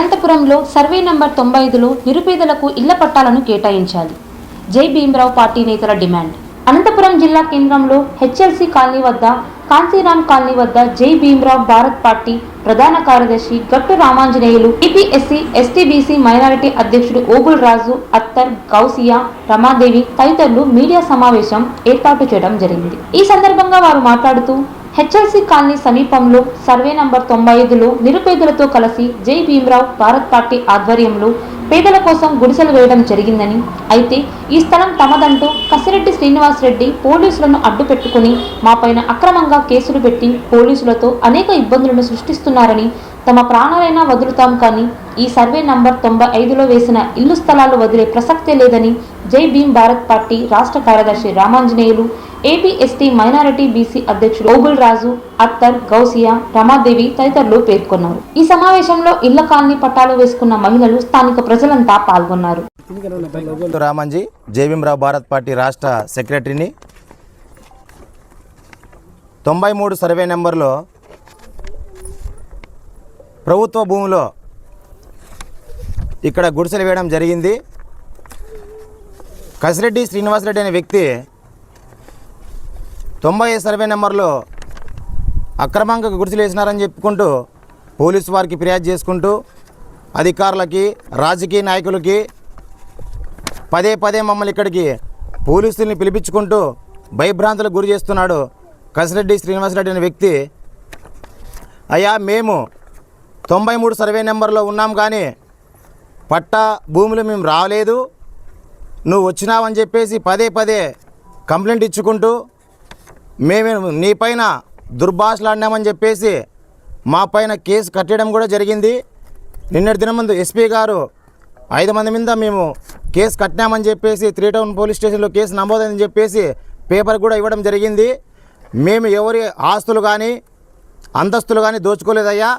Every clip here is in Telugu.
అనంతపురంలో సర్వే నంబర్ తొంభై ఐదులో నిరుపేదలకు ఇళ్ళ పట్టాలను కేటాయించాలి. జై భీమరావు పార్టీ నేతల డిమాండ్. అనంతపురం జిల్లా కేంద్రంలో హెచ్ఎల్సి కాలనీ వద్ద కాంచీరామ్ కాలనీ వద్ద జై భీమరావు భారత్ పార్టీ ప్రధాన కార్యదర్శి గట్టు రామాంజనేయులు టిపిఎస్సి ఎస్టీబీసీ మైనారిటీ అధ్యక్షుడు ఓబుల్ రాజు అత్తర్ గౌసియా రమాదేవి తదితరులు మీడియా సమావేశం ఏర్పాటు చేయడం జరిగింది. ఈ సందర్భంగా వారు మాట్లాడుతూ హెచ్ఎల్సీ కాలనీ సమీపంలో సర్వే నంబర్ తొంభై ఐదులో నిరుపేదలతో కలిసి జై భీమరావు భారత్ పార్టీ ఆధ్వర్యంలో పేదల కోసం గుడిసెలు వేయడం జరిగిందని అయితే ఈ స్థలం తమదంటూ కసిరెడ్డి శ్రీనివాస్ రెడ్డి పోలీసులను అడ్డు పెట్టుకుని మాపైన అక్రమంగా కేసులు పెట్టి పోలీసులతో అనేక ఇబ్బందులను సృష్టిస్తున్నారని తమ ప్రాణాలైనా వదులుతాం కానీ ఈ సర్వే నంబర్ తొంభై ఐదులో వేసిన ఇల్లు స్థలాలు వదిలే ప్రసక్తే లేదని జై భీమ్ భారత్ పార్టీ రాష్ట్ర కార్యదర్శి Ramanjaneyulu AP ST minority BC అధ్యక్షుడు ఓగుల్ రాజు అత్తర్ గౌసియా రమాదేవి తదితరులు పేర్కొన్నారు. ఈ సమావేశంలో ఇళ్ళ కాలనీ పట్టాలు వేసుకున్న మహిళలు స్థానిక ప్రజలంతా పాల్గొన్నారు. రామంజీ జేబీఎంరావు భారత్ పార్టీ రాష్ట్ర సెక్రటరీని. తొంభై మూడు సర్వే నెంబర్లో ప్రభుత్వ భూమిలో ఇక్కడ గుడిసెలు వేయడం జరిగింది. కసిరెడ్డి శ్రీనివాసరెడ్డి అనే వ్యక్తి తొంభై సర్వే నెంబర్లో అక్రమంగా గుడిసెలు వేసినారని చెప్పుకుంటూ పోలీసు వారికి ఫిర్యాదు చేసుకుంటూ అధికారులకి రాజకీయ నాయకులకి పదే పదే మమ్మల్ని ఇక్కడికి పోలీసుల్ని పిలిపించుకుంటూ భయభ్రాంతులకు గురి చేస్తున్నాడు కసిరెడ్డి శ్రీనివాసరెడ్డి అనే వ్యక్తి. అయ్యా మేము తొంభై మూడు సర్వే నెంబర్లో ఉన్నాం కానీ పట్టా భూములు మేము రాలేదు. నువ్వు వచ్చినావని చెప్పేసి పదే పదే కంప్లైంట్ ఇచ్చుకుంటూ మేమే నీ పైన దుర్భాషలాడినామని చెప్పేసి మా పైన కేసు కట్టడం కూడా జరిగింది. నిన్నటి దినం ముందు ఎస్పీ గారు ఐదు మంది మీద మేము కేసు కట్టినామని చెప్పేసి త్రీ టౌన్ పోలీస్ స్టేషన్లో కేసు నమోదైందని చెప్పేసి పేపర్ కూడా ఇవ్వడం జరిగింది. మేము ఎవరి ఆస్తులు కానీ అంతస్తులు కానీ దోచుకోలేదయ్యా.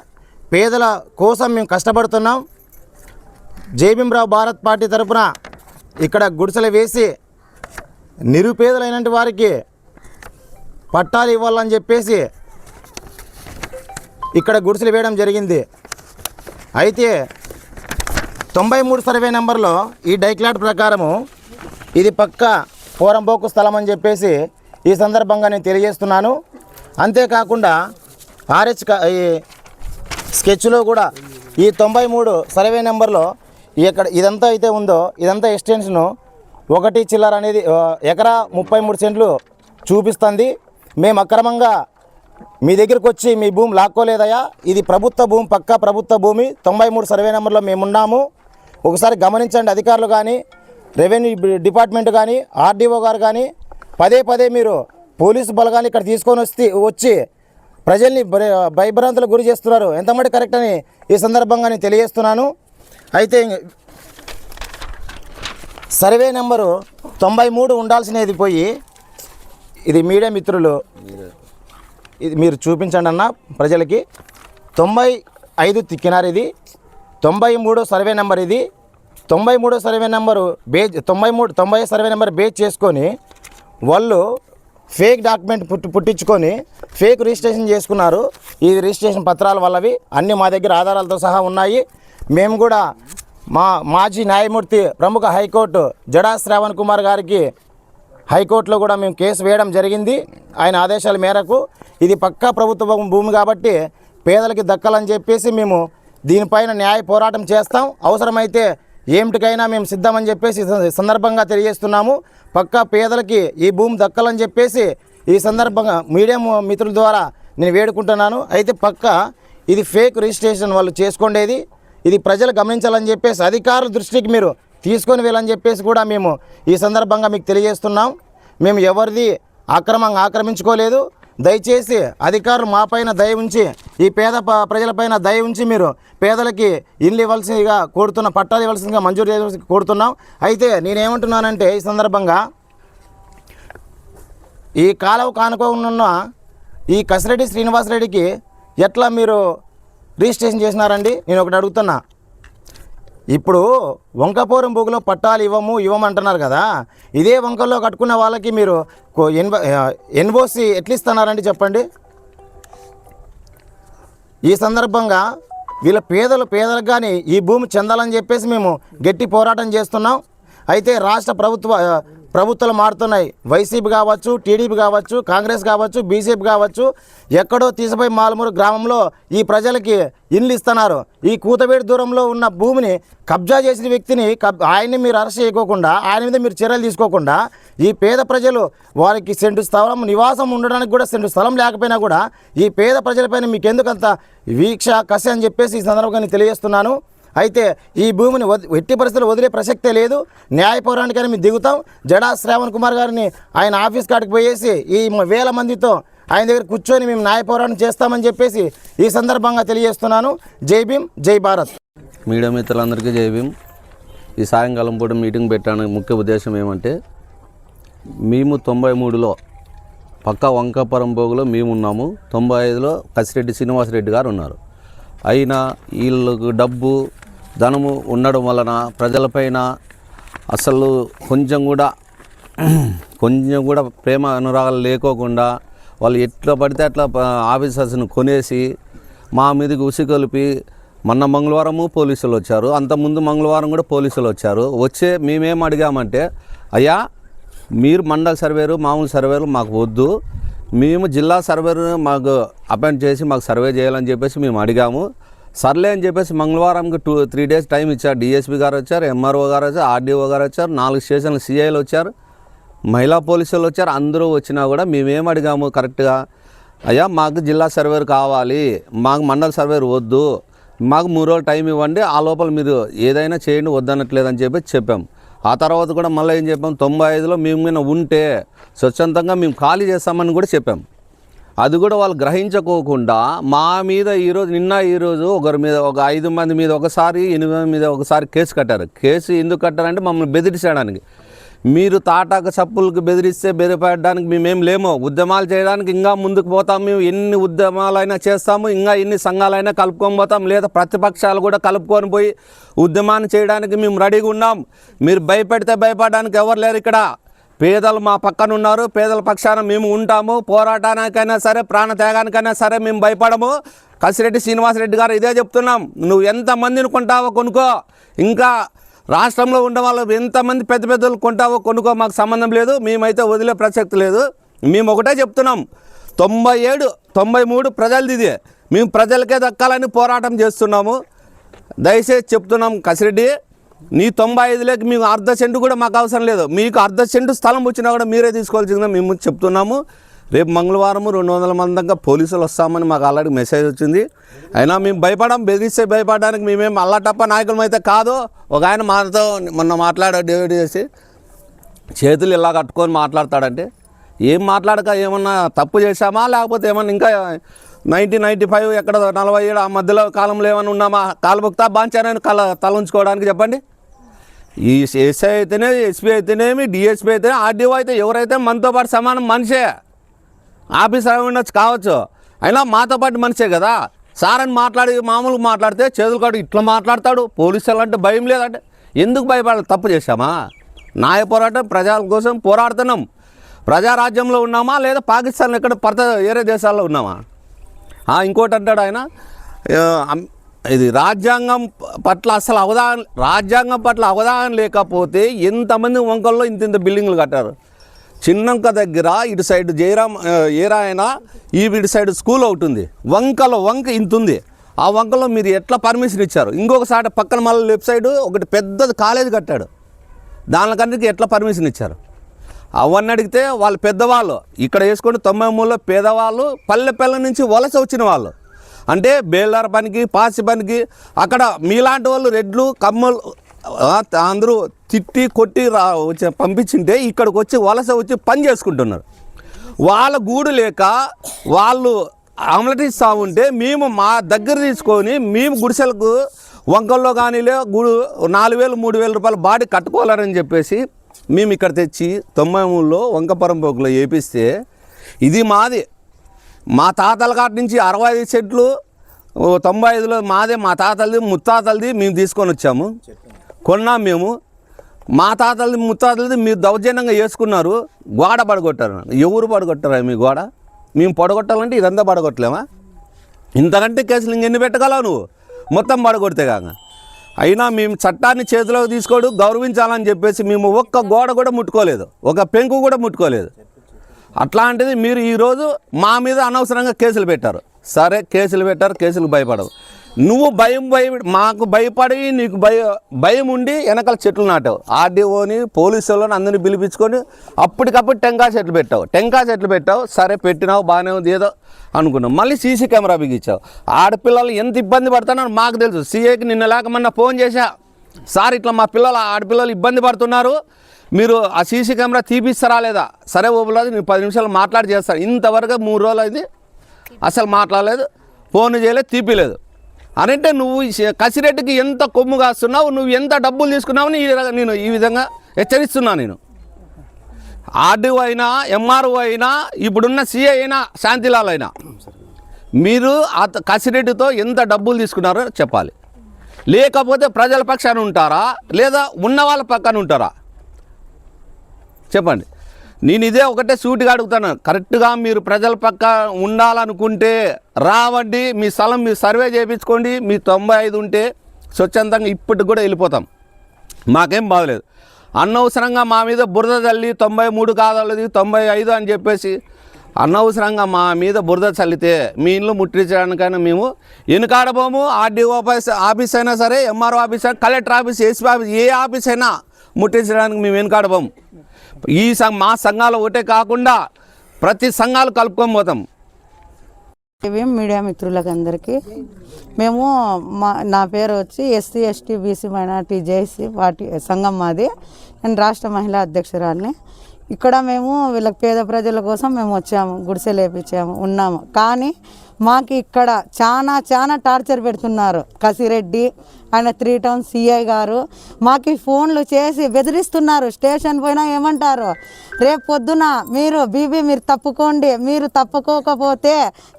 పేదల కోసం మేము కష్టపడుతున్నాం. జేబీంరావు భారత్ పార్టీ తరపున ఇక్కడ గుడిసెలు వేసి నిరుపేదలైనటువంటి వారికి పట్టాలు ఇవ్వాలని చెప్పేసి ఇక్కడ గుడిసెలు వేయడం జరిగింది. అయితే తొంభై మూడు సర్వే నెంబర్లో ఈ డైక్లాట్ ప్రకారము ఇది పక్క పోరంబోకు స్థలం అని చెప్పేసి ఈ సందర్భంగా నేను తెలియజేస్తున్నాను. అంతేకాకుండా ఆర్హెచ్ ఈ స్కెచ్లో కూడా ఈ తొంభై మూడు సర్వే నెంబర్లో ఇక్కడ ఇదంతా అయితే ఉందో ఇదంతా ఎక్స్టెన్షను ఒకటి చిల్లర అనేది ఎకరా ముప్పై మూడు సెంట్లు చూపిస్తుంది. మేము అక్రమంగా మీ దగ్గరికి వచ్చి మీ భూమి లాక్కోలేదయా ఇది ప్రభుత్వ భూమి పక్కా ప్రభుత్వ భూమి. తొంభై మూడు సర్వే నెంబర్లో మేమున్నాము ఒకసారి గమనించండి అధికారులు కానీ రెవెన్యూ డిపార్ట్మెంట్ కానీ ఆర్డీఓ గారు కానీ పదే పదే మీరు పోలీసు బలగాన్ని ఇక్కడ తీసుకొని వస్తే వచ్చి ప్రజల్ని భయ- భయభ్రాంతులకు గురి చేస్తున్నారు. ఎంతమంది కరెక్ట్ అని ఈ సందర్భంగా నేను తెలియజేస్తున్నాను. అయితే సర్వే నెంబరు తొంభై మూడు ఉండాల్సినది పోయి ఇది మీడియా మిత్రులు ఇది మీరు చూపించండి అన్న ప్రజలకి. తొంభై ఐదు తిక్కినారు ఇది. తొంభై మూడో సర్వే నెంబర్ ఇది. తొంభై మూడో సర్వే నెంబరు బేజ్ తొంభై మూడు తొంభై సర్వే నెంబర్ బేచ్ చేసుకొని వాళ్ళు ఫేక్ డాక్యుమెంట్ పుట్టి పుట్టించుకొని ఫేక్ రిజిస్ట్రేషన్ చేసుకున్నారు. ఈ రిజిస్ట్రేషన్ పత్రాల వల్లవి అన్నీ మా దగ్గర ఆధారాలతో సహా ఉన్నాయి. మేము కూడా మా మాజీ న్యాయమూర్తి ప్రముఖ హైకోర్టు జడా శ్రావణ్ కుమార్ గారికి హైకోర్టులో కూడా మేము కేసు వేయడం జరిగింది. ఆయన ఆదేశాల మేరకు ఇది పక్కా ప్రభుత్వ భూమి కాబట్టి పేదలకి దక్కాలని చెప్పేసి మేము దీనిపైన న్యాయ పోరాటం చేస్తాం. అవసరమైతే ఏమిటికైనా మేము సిద్ధమని చెప్పేసి సందర్భంగా తెలియజేస్తున్నాము. పక్కా పేదలకి ఈ భూమి దక్కాలని చెప్పేసి ఈ సందర్భంగా మీడియా మిత్రుల ద్వారా నేను వేడుకుంటున్నాను. అయితే పక్క ఇది ఫేక్ రిజిస్ట్రేషన్ వాళ్ళు చేసుకోండేది. ఇది ప్రజలు గమనించాలని చెప్పేసి అధికారుల దృష్టికి మీరు తీసుకొని వెళ్ళని చెప్పేసి కూడా మేము ఈ సందర్భంగా మీకు తెలియజేస్తున్నాం. మేము ఎవరిది అక్రమంగా ఆక్రమించుకోలేదు. దయచేసి అధికారులు మాపైన దయ ఉంచి ఈ పేద ప- ప్రజలపైన దయ ఉంచి మీరు పేదలకి ఇల్లు ఇవ్వాల్సిందిగా కోరుతున్న పట్టాలు ఇవ్వాల్సిందిగా మంజూరు చేయవలసి కోరుతున్నాం. అయితే నేనేమంటున్నానంటే ఈ సందర్భంగా ఈ కాలువ కానుకోనున్న ఈ కసిరెడ్డి శ్రీనివాసరెడ్డికి ఎట్లా మీరు రిజిస్ట్రేషన్ చేసినారండి? నేను ఒకటి అడుగుతున్నా. ఇప్పుడు వంకపూరం బొగులో పట్టాలు ఇవ్వము ఇవ్వమంటున్నారు కదా. ఇదే వంకల్లో కట్టుకున్న వాళ్ళకి మీరు ఎన్బ ఎన్ఓసి ఎట్లా ఇస్తున్నారండి చెప్పండి? ఈ సందర్భంగా వీళ్ళ పేదలు పేదలకు కానీ ఈ భూమి చెందాలని చెప్పేసి మేము గట్టి పోరాటం చేస్తున్నాం. అయితే రాష్ట్ర ప్రభుత్వ ప్రభుత్వాలు మారుతున్నాయి. వైసీపీ కావచ్చు టీడీపీ కావచ్చు కాంగ్రెస్ కావచ్చు బీజేపీ కావచ్చు ఎక్కడో తీసిపోయి మాలమూరు గ్రామంలో ఈ ప్రజలకి ఇల్లు ఇస్తున్నారు. ఈ కూతవేడి దూరంలో ఉన్న భూమిని కబ్జా చేసిన వ్యక్తిని కబ్ ఆయన్ని మీరు అరెస్ట్ చేయకోకుండా ఆయన మీద మీరు చర్యలు తీసుకోకుండా ఈ పేద ప్రజలు వారికి సెంటు స్థలం నివాసం ఉండడానికి కూడా సెంటు స్థలం లేకపోయినా కూడా ఈ పేద ప్రజలపైన మీకు ఎందుకంత వీక్ష కసి అని చెప్పేసి ఈ సందర్భంగా తెలియజేస్తున్నాను. అయితే ఈ భూమిని ఎట్టి పరిస్థితులు వదిలే ప్రసక్తే లేదు. న్యాయ పోరాటానికైనా మేము దిగుతాం. జడా శ్రావణ్ కుమార్ గారిని ఆయన ఆఫీస్ కాడికి పోయేసి ఈ వేల మందితో ఆయన దగ్గర కూర్చొని మేము న్యాయ పోరాటం చేస్తామని చెప్పేసి ఈ సందర్భంగా తెలియజేస్తున్నాను. జై భీమ్ జై భారత్. మీడియా మిత్రులందరికీ జై భీమ్. ఈ సాయంకాలం పూట మీటింగ్ పెట్టడానికి ముఖ్య ఉద్దేశం ఏమంటే మేము తొంభై మూడులో పక్క వంకాపురం భోగులో మేము ఉన్నాము తొంభై ఐదులో కసిరెడ్డి శ్రీనివాసరెడ్డి గారు ఉన్నారు. అయినా వీళ్ళకు డబ్బు ధనము ఉండడం వలన ప్రజలపైన అసలు కొంచెం కూడా కొంచెం కూడా ప్రేమ అనురాగాలు లేకోకుండా వాళ్ళు ఎట్లా పడితే అట్లా ఆఫీసర్స్ని కొనేసి మా మీదకి ఉసిగొలిపి మొన్న మంగళవారము పోలీసులు వచ్చారు. అంతకుముందు మంగళవారం కూడా పోలీసులు వచ్చారు. వచ్చే మేమేం అడిగామంటే అయ్యా మీరు మండల సర్వేరు మామూలు సర్వేరు మాకు వద్దు. మేము జిల్లా సర్వేరు మాకు అపాయింట్ చేసి మాకు సర్వే చేయాలని చెప్పేసి మేము అడిగాము. సర్లే అని చెప్పేసి మంగళవారంకి టూ త్రీ డేస్ టైం ఇచ్చారు. డిఎస్పీ గారు వచ్చారు ఎంఆర్ఓ గారు వచ్చారు ఆర్డీఓ గారు వచ్చారు నాలుగు స్టేషన్లు సిఐలు వచ్చారు. మహిళా పోలీసులు వచ్చారు అందరూ వచ్చినా కూడా మేమేం అడిగాము కరెక్ట్గా? అయ్యా మాకు జిల్లా సర్వేర్ కావాలి మాకు మండల సర్వేర్ వద్దు మాకు మూడు రోజులు టైం ఇవ్వండి ఆ లోపల మీరు ఏదైనా చేయండి వద్దనట్లేదని చెప్పి చెప్పాం. ఆ తర్వాత కూడా మళ్ళీ ఏం చెప్పాం? తొంభై ఐదులో మేము మీద ఉంటే స్వచ్ఛందంగా మేము ఖాళీ చేస్తామని కూడా చెప్పాం. అది కూడా వాళ్ళు గ్రహించుకోకుండా మా మీద ఈరోజు నిన్న ఈరోజు ఒకరి మీద ఒక ఐదు మంది మీద ఒకసారి ఎనిమిది మంది మీద ఒకసారి కేసు కట్టారు. కేసు ఎందుకు కట్టారంటే మమ్మల్ని బెదిరించడానికి. మీరు తాటాక చప్పులకు బెదిరిస్తే బెదిరిపడడానికి మేమేం లేము. ఉద్యమాలు చేయడానికి ఇంకా ముందుకు పోతాం మేము. ఎన్ని ఉద్యమాలైనా చేస్తాము ఇంకా ఎన్ని సంఘాలైనా కలుపుకొని పోతాం. లేదా ప్రతిపక్షాలు కూడా కలుపుకొని పోయి ఉద్యమాన్ని చేయడానికి మేము రెడీగా ఉన్నాం. మీరు భయపెడితే భయపడడానికి ఎవరు లేరు ఇక్కడ. పేదలు మా పక్కన ఉన్నారు పేదల పక్షాన మేము ఉంటాము పోరాటానికైనా సరే ప్రాణ త్యాగానికైనా సరే మేము భయపడము. కసిరెడ్డి శ్రీనివాసరెడ్డి గారు ఇదే చెప్తున్నాం నువ్వు ఎంతమందిని కొంటావో కొనుక్కో ఇంకా రాష్ట్రంలో ఉండే వాళ్ళు ఎంతమంది పెద్ద పెద్దలు కొంటావో కొనుక్కో మాకు సంబంధం లేదు మేమైతే వదిలే ప్రసక్తి లేదు. మేము ఒకటే చెప్తున్నాం తొంభై ఏడు తొంభై మూడు ప్రజలది ఇది. మేము ప్రజలకే దక్కాలని పోరాటం చేస్తున్నాము. దయచేసి చెప్తున్నాం కసిరెడ్డి నీ తొంభై ఐదులోకి మీకు అర్ధ సెంటు కూడా మాకు అవసరం లేదు. మీకు అర్ధ సెంటు స్థలం వచ్చినా కూడా మీరే తీసుకోవాల్సిందిగా మేము చెప్తున్నాము. రేపు మంగళవారం రెండు వందల మంది దాకా పోలీసులు వస్తామని మాకు ఆల్రెడీ మెసేజ్ వచ్చింది. అయినా మేము భయపడం బెదిరిస్తే భయపడడానికి మేమేం అల్లటప్ప నాయకులం అయితే కాదు. ఒక ఆయన మాతో మొన్న మాట్లాడాడు డేవిడ్ చేసి. చేతులు ఇలా కట్టుకొని మాట్లాడతాడంటే ఏం మాట్లాడక ఏమన్నా తప్పు చేశామా? లేకపోతే ఏమన్నా ఇంకా నైన్టీన్ నైంటీ ఫైవ్ ఎక్కడ నలభై ఏడు ఆ మధ్యలో కాలంలో ఏమైనా ఉన్నామా? కాలుబుక్తా బాంచారని కల తల ఉంచుకోవడానికి చెప్పండి. ఈ ఎస్ఐ అయితేనే ఎస్పీ అయితేనేమి డిఎస్పీ అయితే ఆర్డీఓ అయితే ఎవరైతే మనతో పాటు సమానం మనిషే. ఆఫీసర్ ఉండొచ్చు కావచ్చు. అయినా మాతో పాటు మనిషే కదా. సార్ అని మాట్లాడి మామూలుగా మాట్లాడితే చేతులు కాడు ఇట్లా మాట్లాడతాడు. పోలీసులు అంటే భయం లేదంటే. ఎందుకు భయపడాలి? తప్పు చేశామా? న్యాయ పోరాటం ప్రజల కోసం పోరాడుతున్నాం. ప్రజారాజ్యంలో ఉన్నామా? లేదా పాకిస్తాన్ ఎక్కడ పర్త వేరే దేశాల్లో ఉన్నామా? ఇంకోటి అంటాడు ఆయన. ఇది రాజ్యాంగం పట్ల అసలు అవగాహన రాజ్యాంగం పట్ల అవగాహన లేకపోతే ఎంతమంది వంకల్లో ఇంత ఇంత బిల్డింగ్లు కట్టారు? చిన్నంక దగ్గర ఇటు సైడ్ జయరామ్ ఏరాయన ఈ ఇటు సైడ్ స్కూల్ ఒకటి ఉంది. వంకలో వంక ఇంత ఉంది. ఆ వంకలో మీరు ఎట్లా పర్మిషన్ ఇచ్చారు? ఇంకొకసారి పక్కన మళ్ళీ లెఫ్ట్ సైడ్ ఒకటి పెద్దది కాలేజ్ కట్టాడు. దానికన్నిటికీ ఎట్లా పర్మిషన్ ఇచ్చారు? అవన్నీ అడిగితే వాళ్ళు పెద్దవాళ్ళు ఇక్కడ వేసుకుంటే తొంభై మూడులో పేదవాళ్ళు పల్లె పల్లె నుంచి వలస వచ్చిన వాళ్ళు. అంటే బేల్దార పనికి పాసి పనికి అక్కడ మీలాంటి వాళ్ళు రెడ్లు కమ్మలు అందరూ తిట్టి కొట్టి రా వచ్చి పంపించింటే ఇక్కడికి వచ్చి వలస వచ్చి పని చేసుకుంటున్నారు. వాళ్ళ గూడు లేక వాళ్ళు ఆమ్లెట్ ఇస్తూ ఉంటే మేము మా దగ్గర తీసుకొని మేము గుడిసెలకు వంకల్లో కానీలే గుడు నాలుగు వేలు మూడు వేల రూపాయలు బాడీ కట్టుకోవాలని చెప్పేసి మేము ఇక్కడ తెచ్చి తొంభై మూడులో వంకపురం పోకులో వేపిస్తే ఇది మాది. మా తాతల కాటి నుంచి అరవై ఐదు సెట్లు తొంభై ఐదులో మాదే మా తాతలది ముత్తాతలది మేము తీసుకొని వచ్చాము. కొన్నాం మేము. మా తాతలది ముత్తాతలది మీరు దౌర్జన్యంగా వేసుకున్నారు. గోడ పడగొట్టారు ఎవరు పడగొట్టారా మీ గోడ? మేము పడగొట్టాలంటే ఇదంతా పడగొట్టలేమా? ఇంతకంటే కేసులు ఇంకెన్ని పెట్టగలవు నువ్వు? మొత్తం పడగొడితే కాక. అయినా మేము చట్టాన్ని చేతిలోకి తీసుకోడు గౌరవించాలని చెప్పేసి మేము ఒక్క గోడ కూడా ముట్టుకోలేదు. ఒక పెంకు కూడా ముట్టుకోలేదు. అట్లాంటిది మీరు ఈరోజు మా మీద అనవసరంగా కేసులు పెట్టారు. సరే కేసులు పెట్టారు కేసులు భయపడవు నువ్వు భయం భయ మాకు భయపడి నీకు భయ భయం ఉండి వెనకాల చెట్లు నాటావు. ఆర్డీఓని పోలీసు వాళ్ళని అందరిని పిలిపించుకొని అప్పటికప్పుడు టెంకా చెట్లు పెట్టావు. టెంకా చెట్లు పెట్టావు. సరే పెట్టినావు బాగానే ఉంది ఏదో అనుకున్నావు. మళ్ళీ సీసీ కెమెరా బిగించావు. ఆడపిల్లలు ఎంత ఇబ్బంది పడుతున్నారో మాకు తెలుసు. సీఏకి నిన్న లేకమన్నా ఫోన్ చేశా. సార్ ఇట్లా మా పిల్లలు ఆడపిల్లలు ఇబ్బంది పడుతున్నారు. మీరు ఆ సీసీ కెమెరా తీపిస్తారా లేదా? సరే ఓపులేదు నేను పది నిమిషాలు మాట్లాడి చేస్తాను ఇంతవరకు మూడు రోజులు అయింది. అసలు మాట్లాడలేదు. ఫోన్ చేయలేదు తీపిలేదు. అనంటే నువ్వు కసిరెడ్డికి ఎంత కొమ్ము కాస్తున్నావు నువ్వు ఎంత డబ్బులు తీసుకున్నావు నేను ఈ విధంగా హెచ్చరిస్తున్నా నేను. ఆర్డీఓ అయినా ఎంఆర్ఓ అయినా ఇప్పుడున్న సీఏ అయినా శాంతిలాల్ అయినా మీరు అత కసిరెడ్డితో ఎంత డబ్బులు తీసుకున్నారో చెప్పాలి. లేకపోతే ప్రజల పక్షాన ఉంటారా? లేదా ఉన్న వాళ్ళ పక్కన ఉంటారా? చెప్పండి. నేను ఇదే ఒకటే సూటిగా అడుగుతాను. కరెక్ట్గా మీరు ప్రజల పక్క ఉండాలనుకుంటే రావండి మీ స్థలం మీరు సర్వే చేయించుకోండి మీ తొంభై ఐదు ఉంటే స్వచ్ఛందంగా ఇప్పటికి కూడా వెళ్ళిపోతాం. మాకేం బాగలేదు అనవసరంగా మా మీద బురద చల్లి తొంభై మూడు కాదలది తొంభై ఐదు అని చెప్పేసి అనవసరంగా మా మీద బురద చల్లితే మీ ఇంట్లో ముట్టించడానికైనా మేము వెనుకాడబోము. ఆర్డీఓ ఆఫీస్ ఆఫీస్ అయినా సరే ఎంఆర్ఓ ఆఫీస్ అయినా కలెక్టర్ ఆఫీస్ ఏసీ ఆఫీస్ ఏ ఆఫీస్ అయినా ముట్టించడానికి మేము వెనుకాడబోము ఈ మా సంఘాలు ఒకటే కాకుండా ప్రతి సంఘాలు కలుపుకొని పోతాం. ఇవి మీడియా మిత్రులకు అందరికీ మేము మా నా పేరు వచ్చి SC ST BC minority JC party సంఘం మాది. నేను రాష్ట్ర మహిళా అధ్యక్షురాలిని. ఇక్కడ మేము వీళ్ళకి పేద ప్రజల కోసం మేము వచ్చాము గుడిసె లేపించాము ఉన్నాము. కానీ మాకు ఇక్కడ చాలా చాలా టార్చర్ పెడుతున్నారు కసిరెడ్డి ఆయన త్రీ టౌన్ సిఐ గారు. మాకు ఫోన్లు చేసి బెదిరిస్తున్నారు. స్టేషన్ పోయినా ఏమంటారు? రేపు పొద్దున మీరు బీబీ మీరు తప్పుకోండి మీరు తప్పుకోకపోతే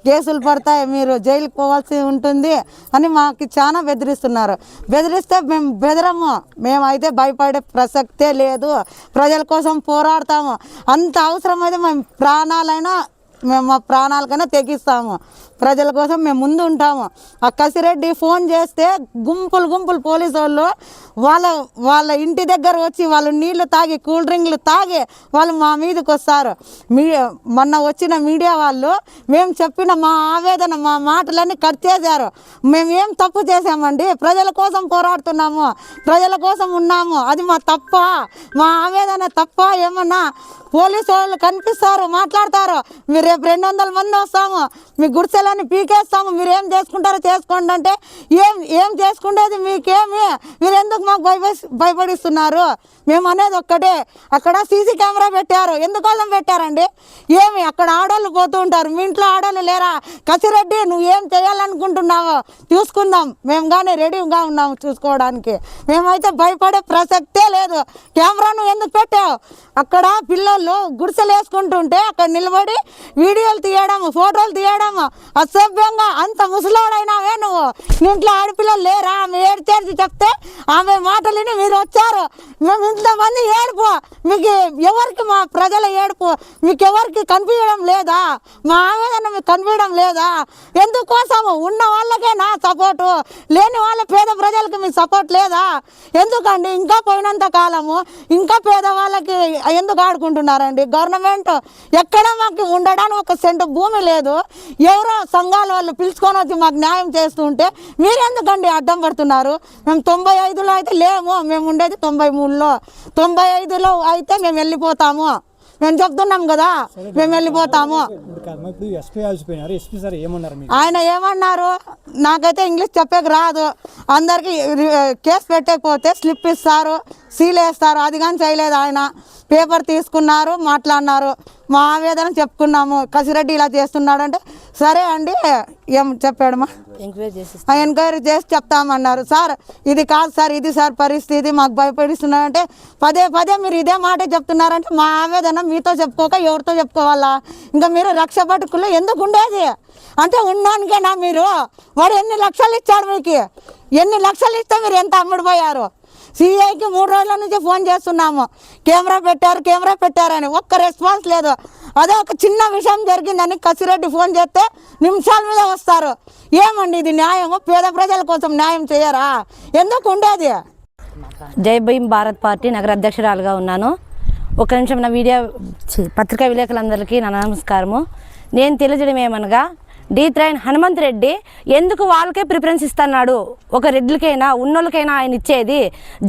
కేసులు పడతాయి మీరు జైలుకి పోవాల్సి ఉంటుంది అని మాకు చాలా బెదిరిస్తున్నారు. బెదిరిస్తే మేము బెదరము. మేమైతే భయపడే ప్రసక్తే లేదు. ప్రజల కోసం పోరాడతాము. అంత అవసరమైతే మేము ప్రాణాలైనా మేము మా ప్రాణాలకైనా తెగిస్తాము. ప్రజల కోసం మేము ముందు ఉంటాము ఆ కసిరెడ్డి ఫోన్ చేస్తే గుంపులు గుంపులు పోలీసు వాళ్ళు వాళ్ళ వాళ్ళ ఇంటి దగ్గర వచ్చి వాళ్ళు నీళ్ళు తాగి కూల్ డ్రింక్లు తాగి వాళ్ళు మా మీదకి వస్తారు మీ మొన్న వచ్చిన మీడియా వాళ్ళు మేము చెప్పిన మా ఆవేదన మా మాటలన్నీ కట్ చేశారు. మేము ఏం తప్పు చేసామండి ప్రజల కోసం పోరాడుతున్నాము. ప్రజల కోసం ఉన్నాము. అది మా తప్ప? మా ఆవేదన తప్ప? ఏమన్నా పోలీసు వాళ్ళు కనిపిస్తారు మాట్లాడతారు. మీరు రేపు రెండు వందల మంది వస్తాము. మీ దాన్ని పీకేస్తాము. మీరు ఏం చేసుకుంటారో చేసుకోండి అంటే ఏం ఏం చేసుకుండేది మీకేమి? మీరు ఎందుకు మాకు భయపడి భయపడిస్తున్నారు? మేము అనేది ఒక్కటే. అక్కడ సీసీ కెమెరా పెట్టారు. ఎందుకోసం పెట్టారండి? ఏమి అక్కడ ఆడోళ్ళు పోతూ ఉంటారు. మీ ఇంట్లో ఆడోళ్ళు లేరా? కసిరెడ్డి నువ్వు ఏం చేయాలనుకుంటున్నావో చూసుకుందాం. మేము కానీ రెడీగా ఉన్నాము చూసుకోవడానికి. మేమైతే భయపడే ప్రసక్తే లేదు. కెమెరా నువ్వు ఎందుకు పెట్టావు? అక్కడ పిల్లలు గుడిసెలు వేసుకుంటుంటే అక్కడ నిలబడి వీడియోలు తీయడము ఫోటోలు తీయడము అసభ్యంగా అంత ముసలోడైనావే నువ్వు? మీ ఇంట్లో ఆడపిల్లలు లేరా? ఆమె ఏడ్చేది చెప్తే ఆమె మాటలని మీరు వచ్చారు. మేము ఇంతమంది ఏడుపు. మీకు ఎవరికి మా ప్రజల ఏడుపు? మీకు ఎవరికి కనిపించడం లేదా? మా ఆవేదన మీకు కనిపించడం లేదా? ఎందుకోసము ఉన్న వాళ్ళకే నా సపోర్టు. లేని వాళ్ళ పేద ప్రజలకు మీ సపోర్ట్ లేదా? ఎందుకండి? ఇంకా పోయినంత కాలము ఇంకా పేదవాళ్ళకి ఎందుకు ఆడుకుంటున్నారండి? గవర్నమెంట్ ఎక్కడ మాకు ఉండడానికి ఒక సెంటు భూమి లేదు. ఎవరో సంఘాల వాళ్ళు పిలుచుకొని వచ్చి మాకు న్యాయం చేస్తుంటే మీరు ఎందుకండి అడ్డం పడుతున్నారు మేము తొంభై ఐదులో అయితే లేము మేము ఉండేది తొంభై మూడులో. తొంభై ఐదులో అయితే మేము వెళ్ళిపోతాము. మేము చెప్తున్నాం కదా మేము వెళ్ళిపోతాము. ఆయన ఏమన్నారు? నాకైతే ఇంగ్లీష్ చెప్పేకి రాదు. అందరికి కేసు పెట్టకపోతే స్లిప్ ఇస్తారు. సీల్ వేస్తారు అది కానీ చేయలేదు ఆయన. పేపర్ తీసుకున్నారు మాట్లాడినారు. మా ఆవేదన చెప్పుకున్నాము. కసిరెడ్డి ఇలా చేస్తున్నాడు అంటే సరే అండి ఏం చెప్పాడమ్మా? ఎంకరేజ్ చేసి ఎంక్వైరీ చేసి చెప్తామన్నారు. సార్ ఇది కాదు సార్ ఇది సార్ పరిస్థితి మాకు భయపడిస్తున్నారంటే పదే పదే మీరు ఇదే మాట చెప్తున్నారంటే మా ఆవేదన మీతో చెప్పుకోక ఎవరితో చెప్పుకోవాలా? ఇంకా మీరు రక్ష పట్టుకులు ఎందుకు ఉండేది? అంటే ఉన్నానికేనా మీరు? వాడు ఎన్ని లక్షలు ఇచ్చాడు మీకు? ఎన్ని లక్షలు ఇస్తే మీరు ఎంత అమ్ముడుపోయారు సిఐకి మూడు రోజుల నుంచి ఫోన్ చేస్తున్నాము. కెమెరా పెట్టారు కెమెరా పెట్టారని. ఒక్క రెస్పాన్స్ లేదు. అదే ఒక చిన్న విషయం జరిగిందని కసిరెడ్డి ఫోన్ చేస్తే నిమిషాల మీద వస్తారు. ఏమండి ఇది న్యాయము పేద ప్రజల కోసం న్యాయం చేయరా? ఎందుకు ఉండేది? జై భీమ్ భారత్ పార్టీ నగర అధ్యక్షురాలుగా ఉన్నాను. ఒక నిమిషం నా వీడియో పత్రికా విలేకరులందరికీ నా నమస్కారము. నేను తెలియజేయడం ఏమనగా డి త్రైన్ హనుమంత్ రెడ్డి ఎందుకు వాళ్ళకే ప్రిఫరెన్స్ ఇస్తున్నాడు? ఒక రెడ్లకైనా ఉన్నోళ్ళకైనా ఆయన ఇచ్చేది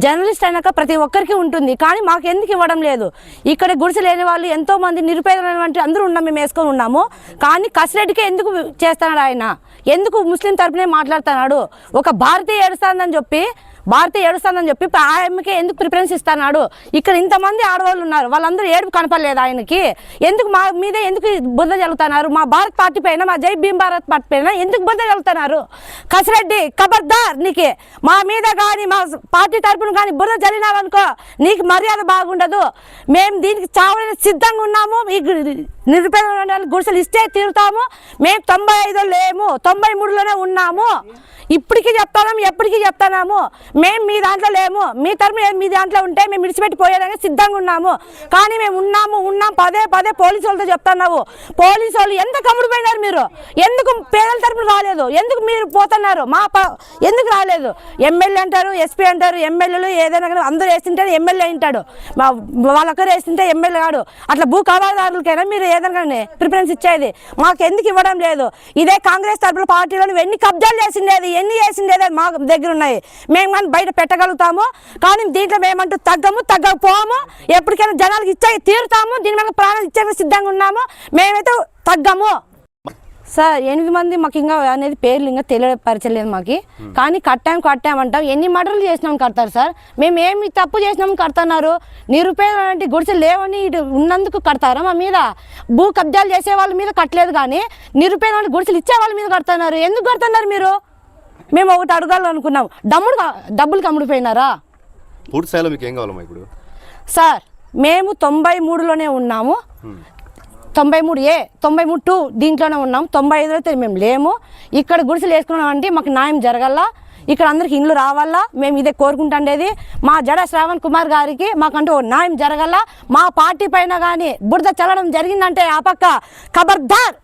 జర్నలిస్ట్ అయినాక ప్రతి ఒక్కరికి ఉంటుంది. కానీ మాకు ఎందుకు ఇవ్వడం లేదు? ఇక్కడ గుడిసె లేని వాళ్ళు ఎంతో మంది నిరుపేదలైనటువంటి అందరూ ఉన్నాం మేము వేసుకొని ఉన్నాము. కానీ కసిరెడ్డికే ఎందుకు చేస్తున్నాడు ఆయన? ఎందుకు ముస్లిం తరపునే మాట్లాడుతున్నాడు? ఒక భారతీయ ఏడుస్తానని చెప్పి భారతి ఏడుస్తానని చెప్పి ఆమెకి ఎందుకు ప్రిఫరెన్స్ ఇస్తాడు ఇక్కడ ఇంతమంది ఆడవాళ్ళు ఉన్నారు. వాళ్ళందరూ ఏడుపు కనపడలేదు ఆయనకి. ఎందుకు మా మీదే ఎందుకు బుద్ధ జరుగుతున్నారు మా భారత్ పార్టీ పైన మా జై భీమ్ భారత్ పార్టీ పైన ఎందుకు బుద్ధ జరుగుతున్నారు కసిరెడ్డి కబర్దార్ నీకే. మా మీద కానీ మా పార్టీ తరపున కానీ బుర్ర జరిగినావనుకో నీకు మర్యాద బాగుండదు. మేము దీనికి చావడానికి సిద్ధంగా ఉన్నాము. ఈ నిరుపేద గుడిసెలు ఇస్తే తీరుతాము. మేము తొంభై ఐదులో లేము. తొంభై మూడులోనే ఉన్నాము. ఇప్పటికీ చెప్తాము ఎప్పటికీ చెప్తాము. మేము మీ దాంట్లో లేము. మీ తరపు మీ దాంట్లో ఉంటే మేము విడిచిపెట్టి పోయేదానికి సిద్ధంగా ఉన్నాము. కానీ మేము ఉన్నాము ఉన్నాం. పదే పదే పోలీసు వాళ్ళతో చెప్తున్నావు. పోలీసు వాళ్ళు ఎంత కమ్ముడిపోయినారు మీరు? ఎందుకు పేదల తరపున రాలేదు? ఎందుకు మీరు పోతున్నారు? మా ఎందుకు రాలేదు? ఎమ్మెల్యే అంటారు ఎస్పీ అంటారు ఎమ్మెల్యేలు ఏదైనా కానీ అందరూ వేస్తుంటే ఎమ్మెల్యే అయింటాడు మా వాళ్ళొక్కరు వేస్తుంటే ఎమ్మెల్యే కాడు అట్లా భూ కావాలదారులకైనా మీరు ఏదైనా కానీ ప్రిఫరెన్స్ ఇచ్చేది. మాకు ఎందుకు ఇవ్వడం లేదు? ఇదే కాంగ్రెస్ తరపున పార్టీలో ఎన్ని కబ్జాలు చేసిండేది? ఎన్ని చేసిండేది? మా దగ్గర ఉన్నాయి. మేము కానీ బయట పెట్టగలుగుతాము? కానీ దీంట్లో మేమంటూ తగ్గము తగ్గకపోము? ఎప్పటికైనా జనాలకు ఇచ్చే తీరుతాము? దీని మీద ప్రాణాలు ఇచ్చే సిద్ధంగా ఉన్నాము? మేమైతే తగ్గము. సార్ ఎనిమిది మంది మాకు ఇంకా అనేది పేర్లు ఇంకా తెలియపరచలేదు మాకు. కానీ కట్టాం కట్టామంటాం ఎన్ని మటర్లు చేసినాం కడతారు సార్? మేము ఏమి తప్పు చేసినాం కడుతున్నారు? నిరుపేద అంటే గుడిసెలు లేవని ఇటు ఉన్నందుకు కడతారా మా మీద? భూ కబ్జాలు చేసే వాళ్ళ మీద కట్టలేదు కానీ నిరుపేద అంటే గుడిసెలు ఇచ్చే వాళ్ళ మీద కడుతున్నారు. ఎందుకు కడుతున్నారు మీరు? మేము ఒకటి అడగాలనుకున్నాం డమ్ముడు డబ్బులు కమ్ముడిపోయినారా? పూర్తి స్థాయిలో మీకు ఏం కావాలమ్మా ఇప్పుడు? సార్ మేము తొంభై మూడులోనే ఉన్నాము. తొంభై మూడు ఏ తొంభై మూడు టూ దీంట్లోనే ఉన్నాం. తొంభై ఐదులో అయితే మేము లేము. ఇక్కడ గుడిసెలు వేసుకున్నామంటే మాకు న్యాయం జరగల్లా. ఇక్కడ అందరికి ఇండ్లు రావాలా మేము ఇదే కోరుకుంటుండేది మా జడ శ్రావణ్ కుమార్ గారికి మాకంటూ న్యాయం జరగల్లా. మా పార్టీ పైన కానీ బురద చల్లడం జరిగిందంటే ఆ పక్క ఖబర్దార్